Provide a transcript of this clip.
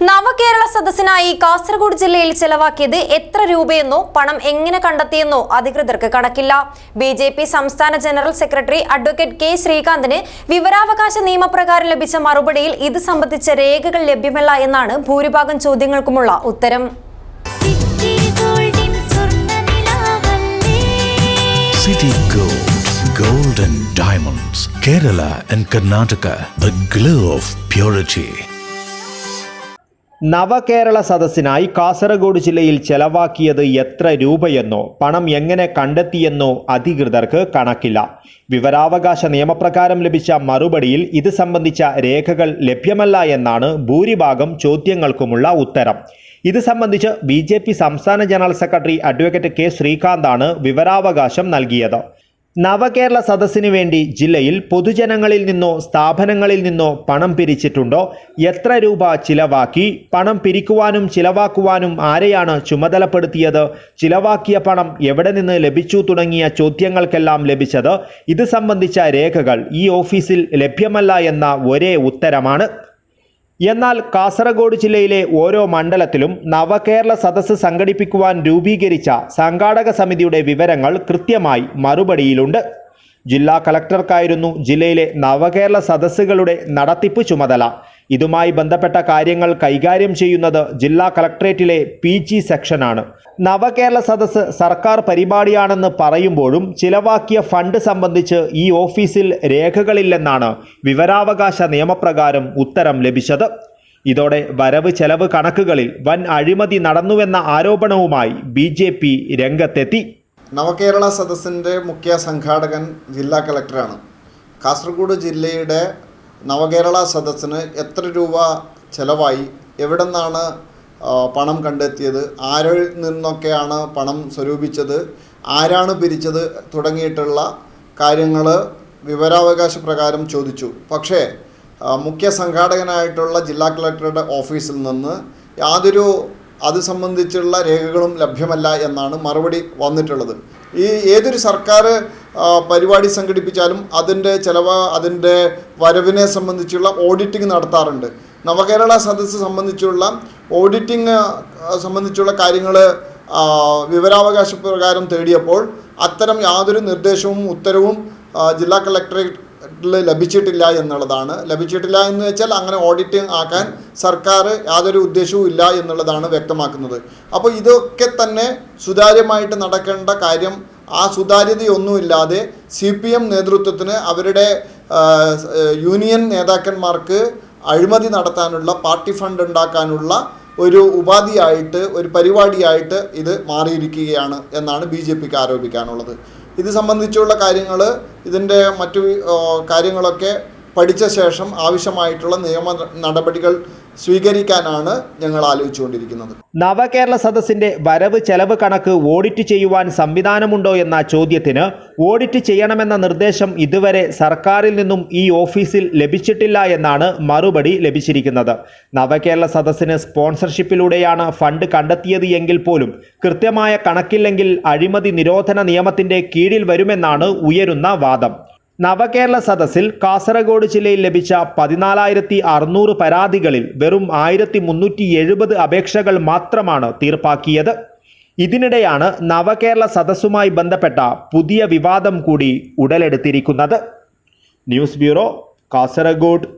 നവകേരള സദസ്സിനായി കാസർഗോഡ് ജില്ലയിൽ ചെലവാക്കിയത് എത്ര രൂപയെന്നോ പണം എങ്ങനെ കണ്ടെത്തിയെന്നോ അധികൃതർക്ക് കണക്കില്ല. ബി ജെ പി സംസ്ഥാന ജനറൽ സെക്രട്ടറി അഡ്വക്കേറ്റ് കെ ശ്രീകാന്തിന് വിവരാവകാശ നിയമപ്രകാരം ലഭിച്ച മറുപടിയിൽ ഇത് സംബന്ധിച്ച രേഖകൾ ലഭ്യമല്ല എന്നാണ് ഭൂരിഭാഗം ചോദ്യങ്ങൾക്കുമുള്ള ഉത്തരം. City Gold, Golden Diamonds, Kerala and Karnataka, the glow of purity. നവകേരള സദസ്സിനായി കാസർഗോഡ് ജില്ലയിൽ ചെലവാക്കിയത് എത്ര രൂപയെന്നോ പണം എങ്ങനെ കണ്ടെത്തിയെന്നോ അധികൃതർക്ക് കണക്കില്ല. വിവരാവകാശ നിയമപ്രകാരം ലഭിച്ച മറുപടിയിൽ ഇത് സംബന്ധിച്ച രേഖകൾ ലഭ്യമല്ല എന്നാണ് ഭൂരിഭാഗം ചോദ്യങ്ങൾക്കുമുള്ള ഉത്തരം. ഇത് സംബന്ധിച്ച് ബി സംസ്ഥാന ജനറൽ സെക്രട്ടറി അഡ്വക്കേറ്റ് കെ ശ്രീകാന്താണ് വിവരാവകാശം നൽകിയത്. നവകേരള സദസ്സിനു വേണ്ടി ജില്ലയിൽ പൊതുജനങ്ങളിൽ നിന്നോ സ്ഥാപനങ്ങളിൽ നിന്നോ പണം പിരിച്ചിട്ടുണ്ടോ? എത്ര രൂപ ചിലവാക്കി? പണം പിരിക്കുവാനും ചിലവാക്കുവാനും ആരെയാണ് ചുമതലപ്പെടുത്തിയത്? ചിലവാക്കിയ പണം എവിടെ നിന്ന് ലഭിച്ചു തുടങ്ങിയ ചോദ്യങ്ങൾക്കെല്ലാം ലഭിച്ചത്? ഇത് സംബന്ധിച്ച രേഖകൾ ഈ ഓഫീസിൽ ലഭ്യമല്ല എന്ന ഒരേ ഉത്തരമാണ്. എന്നാൽ കാസർഗോഡ് ജില്ലയിലെ ഓരോ മണ്ഡലത്തിലും നവകേരള സദസ്സ് സംഘടിപ്പിക്കുവാൻ രൂപീകരിച്ച സംഘാടക സമിതിയുടെ വിവരങ്ങൾ കൃത്യമായി മറുപടിയിലുണ്ട്. ജില്ലാ കളക്ടർക്കായിരുന്നു ജില്ലയിലെ നവകേരള സദസ്സുകളുടെ നടത്തിപ്പ് ചുമതല. ഇതുമായി ബന്ധപ്പെട്ട കാര്യങ്ങൾ കൈകാര്യം ചെയ്യുന്നത് ജില്ലാ കളക്ടറേറ്റിലെ പി ജി സെക്ഷനാണ്. നവകേരള സദസ്സ് സർക്കാർ പരിപാടിയാണെന്ന് പറയുമ്പോഴും ചിലവാക്കിയ ഫണ്ട് സംബന്ധിച്ച് ഈ ഓഫീസിൽ രേഖകളില്ലെന്നാണ് വിവരാവകാശ നിയമപ്രകാരം ഉത്തരം ലഭിച്ചത്. ഇതോടെ വരവ് ചെലവ് കണക്കുകളിൽ വൻ അഴിമതി നടന്നുവെന്ന ആരോപണവുമായി ബി ജെ പി രംഗത്തെത്തി. നവകേരള സദസ്സിന്റെ മുഖ്യ സംഘാടകൻ ജില്ലാ കളക്ടറാണ്. കാസർഗോഡ് ജില്ലയുടെ നവകേരള സദസ്സിന് എത്ര രൂപ ചെലവായി? എവിടെ നിന്നാണ് പണം കണ്ടെത്തിയത്? ആരിൽ നിന്നൊക്കെയാണ് പണം സ്വരൂപിച്ചത്? ആരാണ് പിരിച്ചത്? തുടങ്ങിയിട്ടുള്ള കാര്യങ്ങൾ വിവരാവകാശ പ്രകാരം ചോദിച്ചു. പക്ഷേ മുഖ്യ സംഘാടകനായിട്ടുള്ള ജില്ലാ കളക്ടറുടെ ഓഫീസിൽ നിന്ന് യാതൊരു അത് സംബന്ധിച്ചുള്ള രേഖകളും ലഭ്യമല്ല എന്നാണ് മറുപടി വന്നിട്ടുള്ളത്. ഈ ഏതൊരു സർക്കാർ പരിപാടി സംഘടിപ്പിച്ചാലും അതിന്റെ ചിലവ് അതിന്റെ വരവിനെ സംബന്ധിച്ചുള്ള ഓഡിറ്റിംഗ് നടത്താറുണ്ട്. നവകേരള സദസ്സ് സംബന്ധിച്ചുള്ള ഓഡിറ്റിംഗ് സംബന്ധിച്ചുള്ള കാര്യങ്ങൾ വിവരാവകാശ പ്രകാരം തേടിയപ്പോൾ അത്തരം യാതൊരു നിർദ്ദേശവും ഉത്തരവും ജില്ലാ കളക്ടറേറ്റിൽ ലഭിച്ചിട്ടില്ല എന്നുള്ളതാണ്. ലഭിച്ചിട്ടില്ല എന്ന് വെച്ചാൽ അങ്ങനെ ഓഡിറ്റിംഗ് ആക്കാൻ സർക്കാർ യാതൊരു ഉദ്ദേശവും ഇല്ല എന്നുള്ളതാണ് വ്യക്തമാക്കുന്നത്. അപ്പോൾ ഇതൊക്കെ തന്നെ സുതാര്യമായിട്ട് നടക്കേണ്ട കാര്യം ആ സുതാര്യതയൊന്നുമില്ലാതെ സി പി എം നേതൃത്വത്തിന് അവരുടെ യൂണിയൻ നേതാക്കന്മാർക്ക് അഴിമതി നടത്താനുള്ള പാർട്ടി ഫണ്ട് ഉണ്ടാക്കാനുള്ള ഒരു ഉപാധിയായിട്ട് ഒരു പരിപാടിയായിട്ട് ഇത് മാറിയിരിക്കുകയാണ് എന്നാണ് ബി ജെ പിക്ക് ആരോപിക്കാനുള്ളത്. ഇത് സംബന്ധിച്ചുള്ള കാര്യങ്ങൾ ഇതിന്റെ മറ്റു കാര്യങ്ങളൊക്കെ പഠിച്ച ശേഷം ആവശ്യമായിട്ടുള്ള നിയമ നടപടികൾ സ്വീകരിക്കാനാണ് ഞങ്ങൾ ആലോചിച്ചുകൊണ്ടിരിക്കുന്നത്. നവകേരള സദസ്സിന്റെ വരവ് ചെലവ് കണക്ക് ഓഡിറ്റ് ചെയ്യുവാൻ സംവിധാനമുണ്ടോ എന്ന ചോദ്യത്തിന് ഓഡിറ്റ് ചെയ്യണമെന്ന നിർദ്ദേശം ഇതുവരെ സർക്കാരിൽ നിന്നും ഈ ഓഫീസിൽ ലഭിച്ചിട്ടില്ല എന്നാണ് മറുപടി ലഭിച്ചിരിക്കുന്നത്. നവകേരള സദസ്സിന് സ്പോൺസർഷിപ്പിലൂടെയാണ് ഫണ്ട് കണ്ടെത്തിയത് എങ്കിൽ പോലും കൃത്യമായ കണക്കില്ലെങ്കിൽ അഴിമതി നിരോധന നിയമത്തിന്റെ കീഴിൽ വരുമെന്നാണ് ഉയരുന്ന വാദം. നവകേരള സദസ്സിൽ കാസർഗോഡ് ജില്ലയിൽ ലഭിച്ച പതിനാലായിരത്തി അറുന്നൂറ് പരാതികളിൽ വെറും ആയിരത്തി മുന്നൂറ്റി എഴുപത് അപേക്ഷകൾ മാത്രമാണ് തീർപ്പാക്കിയത്. ഇതിനിടെയാണ് നവകേരള സദസ്സുമായി ബന്ധപ്പെട്ട പുതിയ വിവാദം കൂടി ഉടലെടുത്തിരിക്കുന്നത്. News bureau Kasaragod.